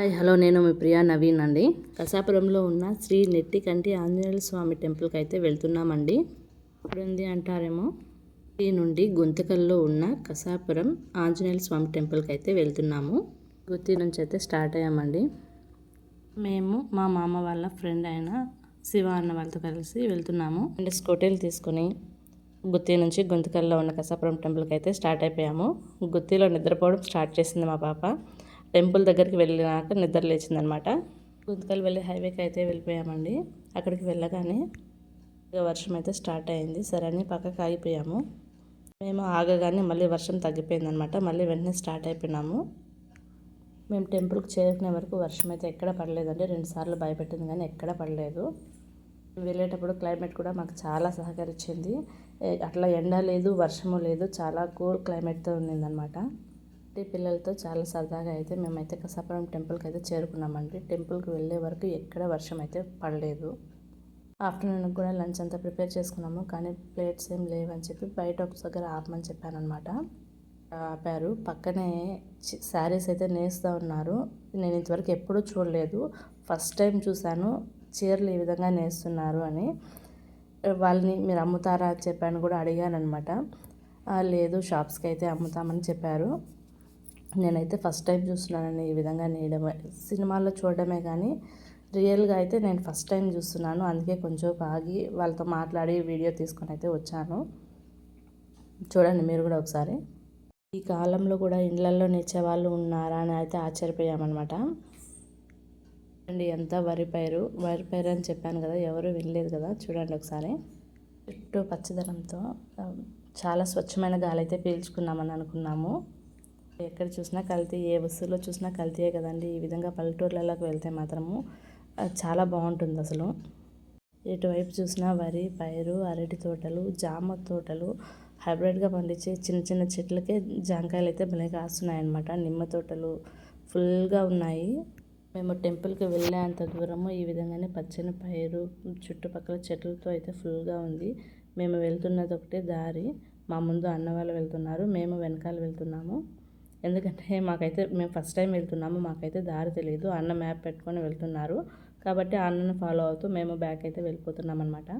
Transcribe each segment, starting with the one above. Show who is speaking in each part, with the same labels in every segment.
Speaker 1: Hi hello నేను మీ ప్రియా నవీన్ అండి. కసాపురంలో ఉన్న శ్రీ నెట్టికంటి ఆంజనేయ స్వామి టెంపుల్కి అయితే వెళ్తున్నామండి. ఉంది అంటారేమో? ఈ నుండి గుంతకల్లో ఉన్న కసాపురం ఆంజనేయ స్వామి టెంపుల్కి అయితే వెళ్తున్నాము. గుత్తి నుంచి అయితే స్టార్ట్ అయ్యామండి. మేము మా మామ వాళ్ళ ఫ్రెండ్ అయిన శివ అన్న వాళ్ళతో కలిసి వెళ్తున్నాము. అండ్ స్కూటీలు తీసుకొని గుత్తి నుంచి గుంతకల్లో ఉన్న కసాపురం టెంపుల్కి అయితే స్టార్ట్ అయిపోయాము. గుత్తిలో నిద్రపోవడం స్టార్ట్ చేసింది మా పాప. టెంపుల్ దగ్గరికి వెళ్ళినాక నిద్ర లేచిందనమాట. గుంతకల్ వెళ్ళి హైవేకి అయితే వెళ్ళిపోయామండి. అక్కడికి వెళ్ళగానే ఇక వర్షం అయితే స్టార్ట్ అయింది. సరే అని పక్కకు ఆగిపోయాము. మేము ఆగగానే మళ్ళీ వర్షం తగ్గిపోయిందనమాట. మళ్ళీ వెంటనే స్టార్ట్ అయిపోయినాము. మేము టెంపుల్కి చేరుకునే వరకు వర్షం అయితే ఎక్కడ పడలేదండి. రెండుసార్లు భయపెట్టింది కానీ ఎక్కడ పడలేదు. వెళ్ళేటప్పుడు క్లైమేట్ కూడా మాకు చాలా సహకరించింది. అట్లా ఎండ లేదు వర్షము లేదు చాలా కూల్ క్లైమేట్తో ఉన్నిందనమాట పిల్లలతో చాలా సరదాగా అయితే మేమైతే కసాపురం టెంపుల్కి అయితే చేరుకున్నామండి. టెంపుల్కి వెళ్ళే వరకు ఎక్కడ వర్షం అయితే పడలేదు. ఆఫ్టర్నూన్ కూడా లంచ్ అంతా ప్రిపేర్ చేసుకున్నాము. కానీ ప్లేట్స్ ఏం లేవని చెప్పి బయట ఒక దగ్గర ఆపమని చెప్పానమాట ఆపారు. పక్కనే శారీస్ అయితే నేస్తూ ఉన్నారు. నేను ఇంతవరకు ఎప్పుడూ చూడలేదు. ఫస్ట్ టైం చూశాను. చీరలు ఈ విధంగా నేస్తున్నారు అని. వాళ్ళని మీరు అమ్ముతారా అని చెప్పాను కూడా అడిగాను అనమాట లేదు. షాప్స్కి అయితే అమ్ముతామని చెప్పారు. నేనైతే ఫస్ట్ టైం చూస్తున్నానండి ఈ విధంగా నేయడమే. సినిమాల్లో చూడడమే కానీ రియల్గా అయితే నేను ఫస్ట్ టైం చూస్తున్నాను. అందుకే కొంచెం ఆగి వాళ్ళతో మాట్లాడి వీడియో తీసుకొని అయితే వచ్చాను. చూడండి మీరు కూడా ఒకసారి. ఈ కాలంలో కూడా ఇండ్లల్లో నేర్చే వాళ్ళు ఉన్నారా అని అయితే ఆశ్చర్యపోయామన్నమాట. చూడండి ఎంత వరి పైరు. వరి పైరు అని చెప్పాను కదా ఎవరు వినలేదు కదా. చూడండి ఒకసారి. చుట్టూ పచ్చదనంతో చాలా స్వచ్ఛమైన గాలి అయితే పీల్చుకున్నామని అనుకున్నాము. ఎక్కడ చూసినా కల్తీ ఏ వస్తువులో చూసినా కల్తీయే కదండి. ఈ విధంగా పల్లెటూర్లలోకి వెళ్తే మాత్రము చాలా బాగుంటుంది అసలు. ఎటువైపు చూసినా వరి పైరు అరటి తోటలు జామ తోటలు హైబ్రిడ్గా పండించే చిన్న చిన్న చెట్లకే జాంకాయలు అయితే భలే కాస్తున్నాయి నిమ్మ తోటలు ఫుల్గా ఉన్నాయి. మేము టెంపుల్కి వెళ్ళేంత దూరము ఈ విధంగానే పచ్చని పైరు చుట్టుపక్కల చెట్లతో అయితే ఫుల్గా ఉంది. మేము వెళ్తున్నది ఒకటే దారి. మా ముందు అన్న వాళ్ళు వెళ్తున్నారు. మేము వెనకాల వెళ్తున్నాము. ఎందుకంటే మాకైతే మేము ఫస్ట్ టైం వెళ్తున్నాము మాకైతే దారి తెలియదు అన్న మ్యాప్ పెట్టుకొని వెళ్తున్నారు. కాబట్టి అన్నను ఫాలో అవుతూ మేము బ్యాక్ అయితే వెళ్ళిపోతున్నాం అనమాట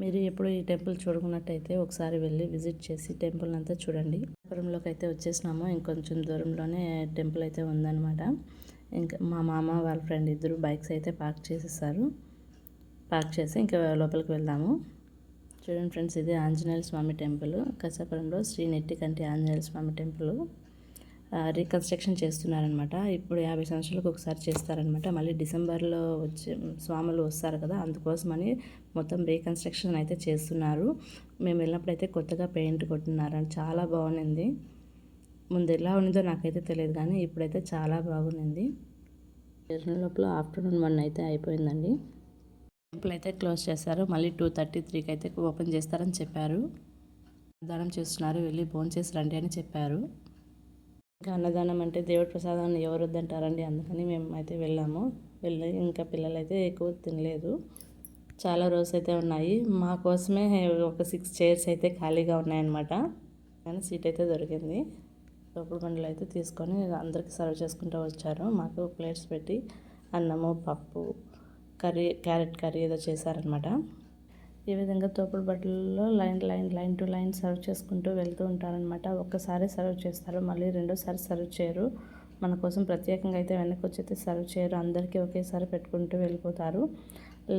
Speaker 1: మీరు ఎప్పుడు ఈ టెంపుల్ చూడుకున్నట్టయితే ఒకసారి వెళ్ళి విజిట్ చేసి టెంపుల్ అంతా చూడండి. పురంలోకి అయితే వచ్చేసినాము. ఇంకొంచెం దూరంలోనే టెంపుల్ అయితే ఉందన్నమాట. ఇంకా మా మామ వాళ్ళ ఫ్రెండ్ ఇద్దరు బైక్స్ అయితే పార్క్ చేసేసారు. పార్క్ చేసి ఇంకా లోపలికి వెళ్దాము. చూడండి ఫ్రెండ్స్ ఇది ఆంజనేయ స్వామి టెంపుల్. కసాపురంలో శ్రీ నెట్టికంటి ఆంజనేయ స్వామి టెంపుల్. రీకన్స్ట్రక్షన్ చేస్తున్నారనమాట ఇప్పుడు యాభై సంవత్సరాలకు ఒకసారి చేస్తారనమాట మళ్ళీ డిసెంబర్లో వచ్చే స్వాములు వస్తారు కదా అందుకోసమని మొత్తం రీకన్స్ట్రక్షన్ అయితే చేస్తున్నారు. మేము వెళ్ళినప్పుడు అయితే కొత్తగా పెయింట్ కొట్టున్నారని చాలా బాగుంది. ముందు ఎలా ఉన్నదో నాకైతే తెలియదు కానీ ఇప్పుడైతే చాలా బాగుంది. లోపల ఆఫ్టర్నూన్ వన్ అయితే అయిపోయిందండి. టెంపుల్ అయితే క్లోజ్ చేశారు. మళ్ళీ టూ థర్టీ త్రీకి అయితే ఓపెన్ చేస్తారని చెప్పారు. అన్నదానం చేస్తున్నారు. వెళ్ళి భోజనం చేసి రండి అని చెప్పారు. ఇంకా అన్నదానం అంటే దేవుడి ప్రసాదాన్ని ఎవరు వద్దంటారండి అందుకని మేము అయితే వెళ్ళాము. వెళ్ళి ఇంకా పిల్లలు అయితే ఎక్కువ తినలేదు. చాలా రోజు అయితే ఉన్నాయి. మా కోసమే ఒక సిక్స్ చైర్స్ అయితే ఖాళీగా ఉన్నాయన్నమాట. కానీ సీట్ అయితే దొరికింది. లోపల బండ్లు అయితే తీసుకొని అందరికి సర్వ్ చేసుకుంటూ వచ్చారు. మాకు ప్లేట్స్ పెట్టి అన్నము పప్పు కర్రీ క్యారెట్ కర్రీ ఏదో చేశారనమాట. ఈ విధంగా తోపుడు బట్టలలో line line line to line serve చేసుకుంటూ వెళ్తూ ఉంటారనమాట. ఒక్కసారి సర్వ్ చేస్తారు మళ్ళీ రెండోసారి సర్వ్ చేయరు. మన కోసం ప్రత్యేకంగా అయితే వెనక్కి వచ్చి సర్వ్ చేయరు అందరికీ ఒకేసారి పెట్టుకుంటూ వెళ్ళిపోతారు.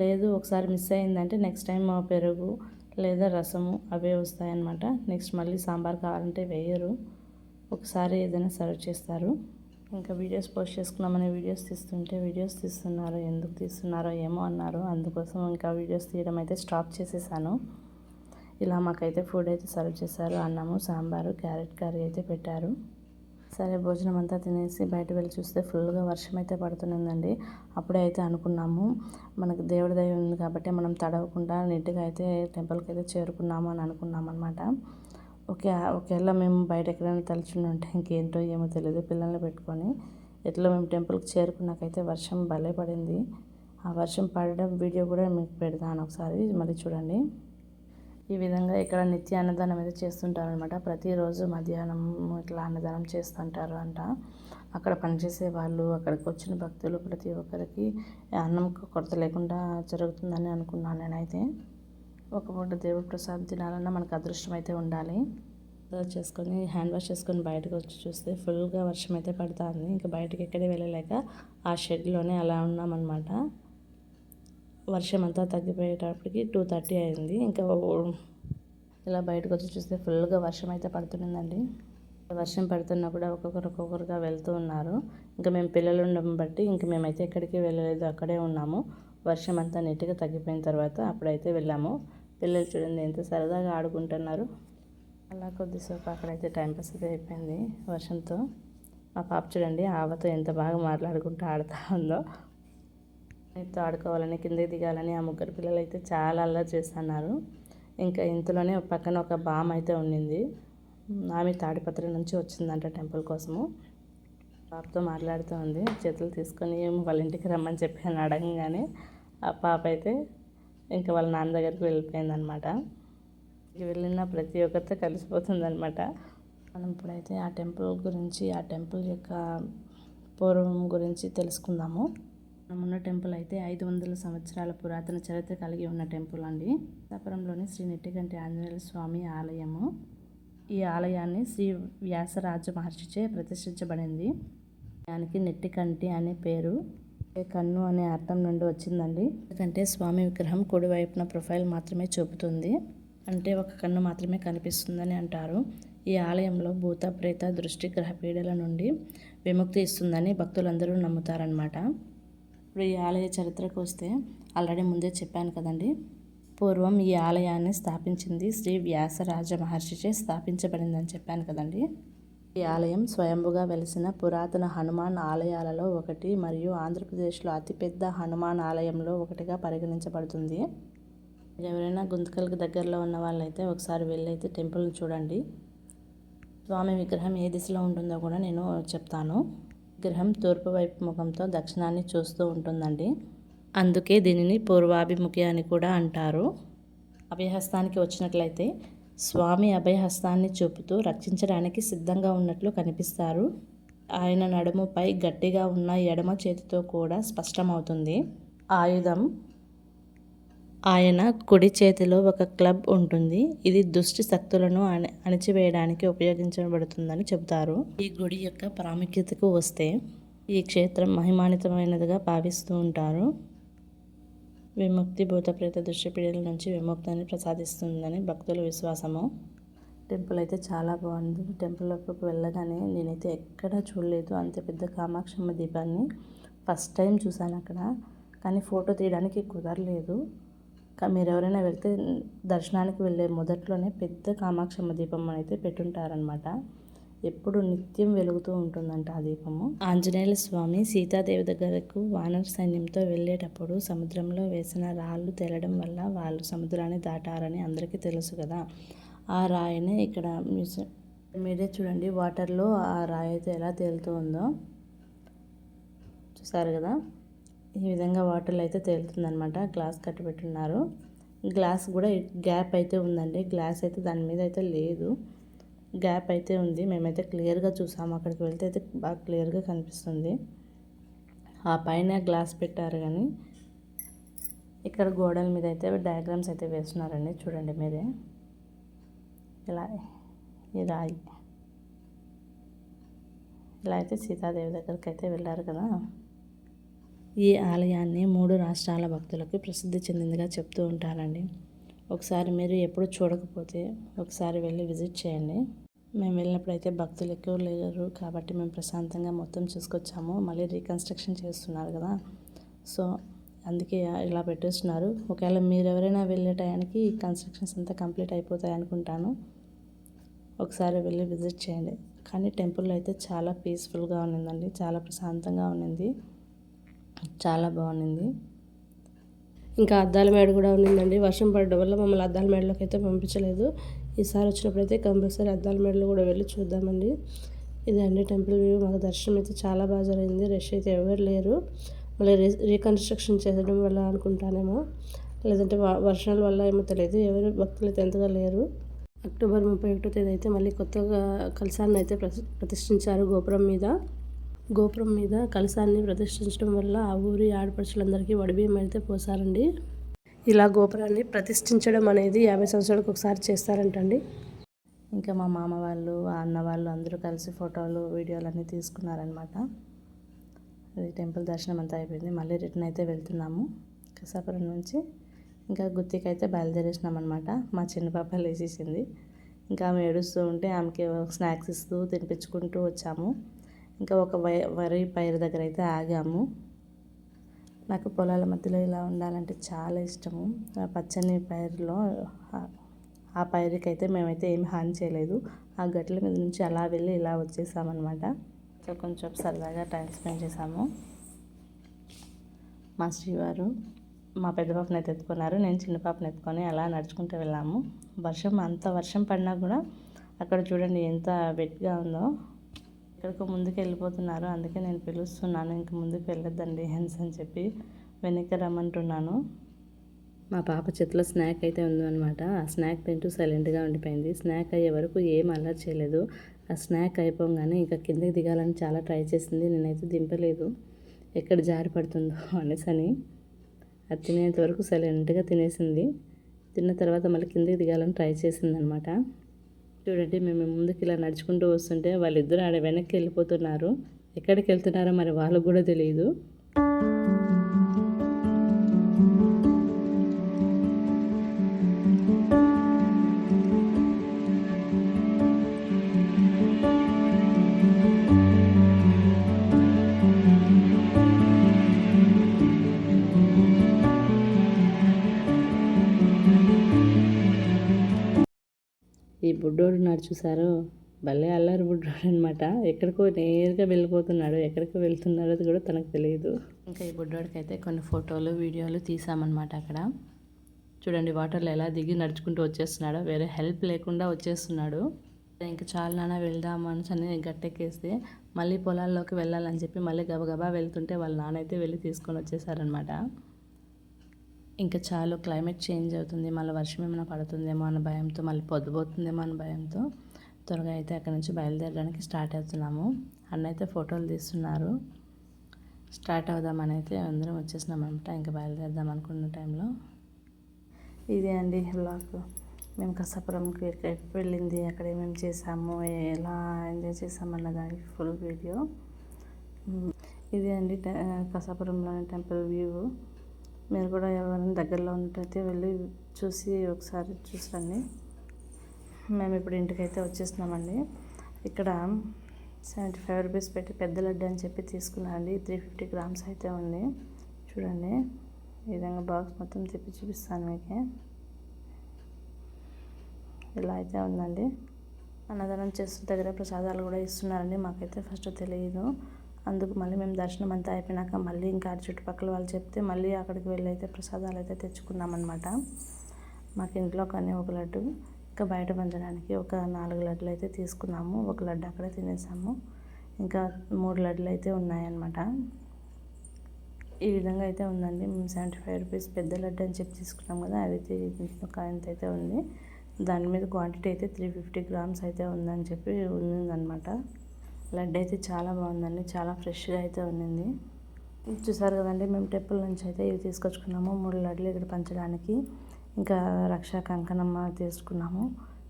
Speaker 1: లేదు ఒకసారి మిస్ అయిందంటే నెక్స్ట్ టైం పెరుగు లేదా రసము అవే వస్తాయన్నమాట నెక్స్ట్ మళ్ళీ సాంబార్ కావాలంటే వేయరు ఒకసారి ఏదైనా సర్వ్ చేస్తారు. ఇంకా వీడియోస్ పోస్ట్ చేసుకున్నామని వీడియోస్ తీస్తుంటే వీడియోస్ తీస్తున్నారు ఎందుకు తీస్తున్నారో ఏమో అన్నారు. అందుకోసం ఇంకా వీడియోస్ తీయడం అయితే స్టాప్ చేసేసాను. ఇలా మాకైతే ఫుడ్ అయితే సర్వ్ చేశారు. అన్నము సాంబారు క్యారెట్ కర్రీ అయితే పెట్టారు. సరే భోజనం అంతా తినేసి బయట వెళ్ళి చూస్తే ఫుల్గా వర్షం అయితే పడుతుందండి. అప్పుడే అయితే అనుకున్నాము మనకు దేవుడి దయ ఉంది కాబట్టి మనం తడవకుండా నీట్గా అయితే టెంపుల్కి అయితే చేరుకున్నాము అని అనుకున్నాం అనమాట ఓకే ఒకవేళ మేము బయట ఎక్కడైనా తలుచుని ఉంటే ఇంకేంటో ఏమో తెలియదు పిల్లల్ని పెట్టుకొని ఎట్లా మేము టెంపుల్కి చేరుకున్నాకైతే వర్షం భలే పడింది. ఆ వర్షం పడడం వీడియో కూడా మీకు పెడతాను ఒకసారి మళ్ళీ చూడండి. ఈ విధంగా ఇక్కడ నిత్య అన్నదానం అయితే చేస్తుంటారు అనమాట ప్రతిరోజు మధ్యాహ్నం ఇట్లా అన్నదానం చేస్తుంటారు అంట. అక్కడ పనిచేసే వాళ్ళు అక్కడికి వచ్చిన భక్తులు ప్రతి ఒక్కరికి అన్నం కొరత లేకుండా జరుగుతుందని అనుకున్నాను నేనైతే. ఒక పూట దేవుడు ప్రసాదం తినాలన్నా మనకు అదృష్టం అయితే ఉండాలి చేసుకొని హ్యాండ్ వాష్ చేసుకొని బయటకు వచ్చి చూస్తే ఫుల్గా వర్షం అయితే పడుతుంది. ఇంకా బయటకి ఎక్కడే వెళ్ళలేక ఆ షెడ్లోనే అలా ఉన్నామన్నమాట. వర్షం అంతా తగ్గిపోయేటప్పటికి టూ థర్టీ అయింది. ఇంకా ఇలా బయటకు వచ్చి చూస్తే ఫుల్గా వర్షం అయితే పడుతుందండి వర్షం పడుతున్నా కూడా ఒక్కొక్కరు ఒక్కొక్కరుగా వెళ్తూ ఉన్నారు. ఇంకా మేము పిల్లలు ఉండడం బట్టి ఇంక మేమైతే ఎక్కడికి వెళ్ళలేదు అక్కడే ఉన్నాము. వర్షం అంతా నీట్గా తగ్గిపోయిన తర్వాత అప్పుడైతే వెళ్ళాము. పిల్లలు చూడండి ఎంత సరదాగా ఆడుకుంటున్నారు. అలా కొద్దిసేపు అక్కడైతే టైంపాస్ అయితే అయిపోయింది వర్షంతో. మా పాప చూడండి ఆవతో ఎంత బాగా మాట్లాడుకుంటూ ఆడుతూ ఉందో. నీతో ఆడుకోవాలని కిందకి దిగాలని ఆ ముగ్గురు పిల్లలు అయితే చాలా అల్లరి చేస్తున్నారు. ఇంకా ఇంతలోనే పక్కన ఒక బామ్ అయితే ఉండింది ఆమె తాడిపత్రి నుంచి వచ్చిందంట టెంపుల్ కోసము. పాపతో మాట్లాడుతూ ఉంది చేతులు తీసుకొని వాళ్ళ ఇంటికి రమ్మని చెప్పాను అడగంగానే ఆ పాప అయితే ఇంకా వాళ్ళ నాన్న దగ్గరికి వెళ్ళిపోయిందనమాట వెళ్ళిన ప్రతి ఒక్కరితో కలిసిపోతుందనమాట. మనం ఇప్పుడైతే ఆ టెంపుల్ గురించి ఆ టెంపుల్ యొక్క పూర్వం గురించి తెలుసుకుందాము. మనమున్న ఉన్న టెంపుల్ అయితే ఐదు వందల సంవత్సరాల పురాతన చరిత్ర కలిగి ఉన్న టెంపుల్ అండి. సీతాపురంలోని శ్రీ నెట్టికంటి ఆంజనేయ స్వామి ఆలయము. ఈ ఆలయాన్ని శ్రీ వ్యాసరాజ మహర్షిచే ప్రతిష్ఠించబడింది. దానికి నెట్టికంటి అనే పేరు. కన్ను అనే అర్థం నుండి వచ్చిందండి. ఎందుకంటే స్వామి విగ్రహం కుడివైపున ప్రొఫైల్ మాత్రమే చూపుతుంది. అంటే ఒక కన్ను మాత్రమే కనిపిస్తుందని అంటారు. ఈ ఆలయంలో భూత ప్రేత దృష్టి గ్రహ పీడల నుండి విముక్తి ఇస్తుందని భక్తులందరూ నమ్ముతారనమాట ఇప్పుడు ఈ ఆలయ చరిత్రకు వస్తే ఆల్రెడీ ముందే చెప్పాను కదండి. పూర్వం ఈ ఆలయాన్ని స్థాపించింది శ్రీ వ్యాసరాజ మహర్షిచే స్థాపించబడిందని చెప్పాను కదండి. ఈ ఆలయం స్వయంభుగా వెలిసిన పురాతన హనుమాన్ ఆలయాలలో ఒకటి మరియు ఆంధ్రప్రదేశ్లో అతిపెద్ద హనుమాన్ ఆలయంలో ఒకటిగా పరిగణించబడుతుంది. ఎవరైనా గుంతకల్కి దగ్గరలో ఉన్న వాళ్ళైతే ఒకసారి వెళ్ళైతే టెంపుల్ని చూడండి. స్వామి విగ్రహం ఏ దిశలో ఉంటుందో కూడా నేను చెప్తాను. విగ్రహం తూర్పు వైపు ముఖంతో దక్షిణాన్ని చూస్తూ ఉంటుందండి. అందుకే దీనిని పూర్వాభిముఖి అని కూడా అంటారు. అభయహస్తానికి వచ్చినట్లయితే స్వామి అభయహస్తాన్ని చూపుతూ రక్షించడానికి సిద్ధంగా ఉన్నట్లు కనిపిస్తారు. ఆయన నడుముపై గట్టిగా ఉన్న ఎడమ చేతితో కూడా స్పష్టమవుతుంది. ఆయుధం. ఆయన కుడి చేతిలో ఒక క్లబ్ ఉంటుంది. ఇది దుష్టి శక్తులను అణి అణిచివేయడానికి ఉపయోగించబడుతుందని చెబుతారు. ఈ గుడి యొక్క ప్రాముఖ్యతకు వస్తే ఈ క్షేత్రం మహిమానితమైనదిగా భావిస్తూ ఉంటారు. విముక్తి భూతప్రేత దృష్టిపీడల నుంచి విముక్తిని ప్రసాదిస్తుందని భక్తుల విశ్వాసము. టెంపుల్ అయితే చాలా బాగుంది. టెంపుల్ వెళ్ళగానే నేనైతే ఎక్కడ చూడలేదు. అంత పెద్ద కామాక్షమ్మ దీపాన్ని ఫస్ట్ టైం చూశాను అక్కడ. కానీ ఫోటో తీయడానికి కుదరలేదు. మీరు ఎవరైనా వెళ్తే దర్శనానికి వెళ్ళే మొదట్లోనే పెద్ద కామాక్షమ్మ దీపం అయితే పెట్టుంటారనమాట ఎప్పుడు నిత్యం వెలుగుతూ ఉంటుందంట ఆ దీపము. ఆంజనేయుల స్వామి సీతాదేవి దగ్గరకు వానర సైన్యంతో వెళ్ళేటప్పుడు సముద్రంలో వేసిన రాళ్ళు తేలడం వల్ల వాళ్ళు సముద్రాన్ని దాటారని అందరికీ తెలుసు కదా. ఆ రాయిని ఇక్కడ మీరే చూడండి వాటర్లో ఆ రాయి అయితే ఎలా తేలుతూ ఉందో. చూసారు కదా? ఈ విధంగా వాటర్లో అయితే తేలుతుందనమాట గ్లాస్ కట్టి గ్లాస్ కూడా గ్యాప్ అయితే ఉందండి. గ్లాస్ అయితే దాని మీద అయితే లేదు. గ్యాప్ అయితే ఉంది. మేమైతే క్లియర్గా చూసాము. అక్కడికి వెళ్తే అయితే బాగా క్లియర్గా కనిపిస్తుంది. ఆ పైన గ్లాస్ పెట్టారు కానీ ఇక్కడ గోడల మీద అయితే డయాగ్రామ్స్ అయితే వేస్తున్నారండి. చూడండి మీరే. ఇలా ఇలా ఇలా అయితే సీతాదేవి దగ్గరికి అయితే వెళ్ళారు కదా. ఈ ఆలయాన్ని మూడు రాష్ట్రాల భక్తులకు ప్రసిద్ధి చెందిందిగా చెప్తూ ఉంటారండి. ఒకసారి మీరు ఎప్పుడు చూడకపోతే ఒకసారి వెళ్ళి విజిట్ చేయండి. మేము వెళ్ళినప్పుడు అయితే భక్తులు ఎక్కువ లేరు కాబట్టి మేము ప్రశాంతంగా మొత్తం చూసుకొచ్చాము. మళ్ళీ రీకన్స్ట్రక్షన్ చేస్తున్నారు కదా. సో అందుకే ఇలా పెట్టేస్తున్నారు. ఒకవేళ మీరు ఎవరైనా వెళ్ళే టయానికి కన్స్ట్రక్షన్స్ అంతా కంప్లీట్ అయిపోతాయి అనుకుంటాను. ఒకసారి వెళ్ళి విజిట్ చేయండి. కానీ టెంపుల్ అయితే చాలా పీస్ఫుల్గా ఉన్నిందండి. చాలా ప్రశాంతంగా ఉన్నింది. చాలా బాగుంది
Speaker 2: ఇంకా అద్దాల మేడ కూడా ఉండిందండి. వర్షం పడడం వల్ల మమ్మల్ని అద్దాల మేడలోకి అయితే పంపించలేదు. ఈసారి వచ్చినప్పుడు అయితే కంపల్సరీ అద్దాల మేడలో కూడా వెళ్ళి చూద్దామండి. ఇదండి టెంపుల్ వ్యూ. మాకు దర్శనం అయితే చాలా బాగా జరిగింది. రష్ అయితే ఎవరు లేరు. మళ్ళీ రీ రీకన్స్ట్రక్షన్ చేయడం వల్ల అనుకుంటానేమో. లేదంటే వర్షాల వల్ల ఏమో తెలియదు ఎవరు భక్తులు అయితే ఎంతగా లేరు. అక్టోబర్ ముప్పై ఒకటో తేదీ అయితే మళ్ళీ కొత్తగా కలసాన్ని అయితే ప్రతిష్ఠించారు గోపురం మీద. గోపురం మీద కలశాన్ని ప్రతిష్ఠించడం వల్ల ఆ ఊరి ఆడపడుచులందరికీ వడిబియ్యం అయితే పోసారండి. ఇలా గోపురాన్ని ప్రతిష్ఠించడం అనేది యాభై సంవత్సరాలకు ఒకసారి చేస్తారంటండి.
Speaker 1: ఇంకా మా మామ వాళ్ళు ఆ అన్న వాళ్ళు అందరూ కలిసి ఫోటోలు వీడియోలు అన్నీ తీసుకున్నారనమాట అది టెంపుల్ దర్శనం అంతా అయిపోయింది. మళ్ళీ రిటర్న్ అయితే వెళ్తున్నాము కసాపురం నుంచి. ఇంకా గుత్తికి అయితే బయలుదేరేసినాం అనమాట మా చిన్న పాప లేచేసింది. ఇంకా ఆమె ఏడుస్తూ ఉంటే ఆమెకి స్నాక్స్ ఇస్తూ తినిపించుకుంటూ వచ్చాము. ఇంకా ఒక వై- వరి పైరు దగ్గర అయితే ఆగాము. నాకు పొలాల మధ్యలో ఇలా ఉండాలంటే చాలా ఇష్టము. ఆ పచ్చని పైరులో ఆ- పైరుకైతే మేమైతే ఏమి హాని చేయలేదు. ఆ గట్ల మీద నుంచి అలా వెళ్ళి ఇలా వచ్చేసామన్నమాట. సో కొంచెం సరదాగా టైం స్పెండ్ చేసాము. మా శ్రీవారు మా పెద్ద పాపని అయితే ఎత్తుకున్నారు. నేను చిన్న పాపని ఎత్తుకొని అలా నడుచుకుంటూ వెళ్ళాము. వర్షం అంత వర్షం పడినా కూడా అక్కడ చూడండి ఎంత వెట్గా ఉందో. ఎక్కడికో ముందుకు వెళ్ళిపోతున్నారు అందుకే నేను పిలుస్తున్నాను. ఇంక ముందుకు వెళ్ళొద్దండి హెన్స్ అని చెప్పి వెనక్కి రమ్మంటున్నాను. మా పాప చేతిలో స్నాక్ అయితే ఉందన్నమాట. ఆ స్నాక్ తింటూ సైలెంట్గా ఉండిపోయింది. స్నాక్ అయ్యే వరకు ఏం అల్లరి చేయలేదు. ఆ స్నాక్ అయిపోగానే ఇంకా కిందకి దిగాలని చాలా ట్రై చేసింది. నేనైతే దింపలేదు. ఎక్కడ జారి పడుతుందో అనేసి అని. అది తినేంత వరకు సైలెంట్గా తినేసింది. తిన్న తర్వాత మళ్ళీ కిందకి దిగాలని ట్రై చేసింది అనమాట చూడండి మేము ముందుకు ఇలా నడుచుకుంటూ వస్తుంటే వాళ్ళిద్దరు ఆడ వెనక్కి వెళ్ళిపోతున్నారు. ఎక్కడికి వెళ్తున్నారో మరి వాళ్ళకు కూడా తెలియదు. బుడ్డోడు ఉన్నాడు చూసారు? భలే అల్లరి బుడ్డోడు అనమాట ఎక్కడికో నేరుగా వెళ్ళిపోతున్నాడు. ఎక్కడికో వెళ్తున్నాడో అది కూడా తనకు తెలియదు. ఇంకా ఈ బుడ్డోడికి అయితే కొన్ని ఫోటోలు వీడియోలు తీసామన్నమాట అక్కడ. చూడండి వాటర్లో ఎలా దిగి నడుచుకుంటూ వచ్చేస్తున్నాడు. వేరే హెల్ప్ లేకుండా వచ్చేస్తున్నాడు. ఇంకా చాలా నాన్న వెళ్దాం అని గట్టెక్కేస్తే మళ్ళీ పొలాల్లోకి వెళ్ళాలని చెప్పి మళ్ళీ గబగబా వెళ్తుంటే వాళ్ళ నాన్న అయితే వెళ్ళి తీసుకొని వచ్చేసారనమాట ఇంకా చాలు క్లైమేట్ చేంజ్ అవుతుంది మళ్ళీ వర్షం ఏమైనా పడుతుందేమో అన్న భయంతో మళ్ళీ పొద్దుపోతుందేమో అన్న భయంతో త్వరగా అయితే అక్కడ నుంచి బయలుదేరడానికి స్టార్ట్ అవుతున్నాము. అన్న అయితే ఫోటోలు తీస్తున్నారు. స్టార్ట్ అవుదామని అయితే అందరం వచ్చేసినాం ఇంకా బయలుదేరదాం అనుకున్న టైంలో. ఇదే అండి బ్లాగ్. మేము కసాపురంకి ఎక్కడికి వెళ్ళింది అక్కడ ఏమేమి చేసాము ఎలా ఎంజాయ్ చేసామన్న దానికి ఫుల్ వీడియో. ఇదే అండి కసాపురంలోని టెంపుల్ వ్యూ. మీరు కూడా ఎవరైనా దగ్గరలో ఉన్నట్టయితే వెళ్ళి చూసి ఒకసారి చూసండి మేము ఇప్పుడు ఇంటికైతే వచ్చేస్తున్నామండి. ఇక్కడ సెవెంటీ ఫైవ్ రూపీస్ పెట్టి పెద్ద లడ్డు అని చెప్పి తీసుకున్నానండి త్రీ ఫిఫ్టీ గ్రామ్స్ అయితే ఉంది. చూడండి. ఈ విధంగా బాక్స్ మొత్తం తిప్పి చూపిస్తాను మీకు. ఇలా అయితే ఉందండి. అన్నదానం చేస్తున్న దగ్గర ప్రసాదాలు కూడా ఇస్తున్నారండి. మాకైతే ఫస్ట్ తెలియదు. అందుకు మళ్ళీ మేము దర్శనం అంతా అయిపోయినాక మళ్ళీ ఇంకా చుట్టుపక్కల వాళ్ళు చెప్తే మళ్ళీ అక్కడికి వెళ్ళి అయితే ప్రసాదాలు అయితే తెచ్చుకున్నామన్నమాట. మాకు ఇంట్లో కానీ ఒక లడ్డు ఇంకా బయట పంచడానికి ఒక నాలుగు లడ్డులు అయితే తీసుకున్నాము. ఒక లడ్డు అక్కడే తినేసాము. ఇంకా మూడు లడ్డులు అయితే ఉన్నాయన్నమాట. ఈ విధంగా అయితే ఉందండి. మేము సెవెంటీ ఫైవ్ రూపీస్ పెద్ద లడ్డు అని చెప్పి తీసుకున్నాం కదా అది ఒక ఎంత అయితే ఉంది. దాని మీద క్వాంటిటీ అయితే త్రీ ఫిఫ్టీ గ్రామ్స్ అయితే ఉందని చెప్పి ఉందన్నమాట లడ్డు అయితే చాలా బాగుందండి. చాలా ఫ్రెష్గా అయితే ఉన్నింది. చూసారు కదండి మేము టెంపుల్ నుంచి అయితే ఇవి తీసుకొచ్చుకున్నాము. మూడు లడ్లు ఇక్కడ పంచడానికి. ఇంకా రక్ష కంకణమ్మ తీసుకున్నాము.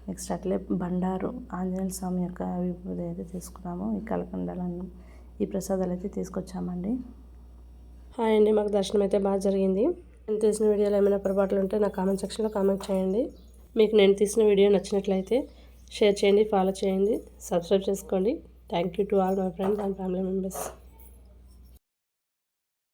Speaker 1: నెక్స్ట్ అట్లే బండారు ఆంజనేయ స్వామి యొక్క విభూతి అయితే తీసుకున్నాము. ఈ కలకండాలను ఈ ప్రసాదాలు అయితే తీసుకొచ్చామండి.
Speaker 2: హాయ్ అండి మాకు దర్శనం అయితే బాగా జరిగింది. నేను తీసిన వీడియోలో ఏమైనా పొరపాట్లు ఉంటే నా కామెంట్ సెక్షన్లో కామెంట్ చేయండి. మీకు నేను తీసిన వీడియో నచ్చినట్లయితే షేర్ చేయండి ఫాలో చేయండి సబ్స్క్రైబ్ చేసుకోండి. Thank you to all my friends and family members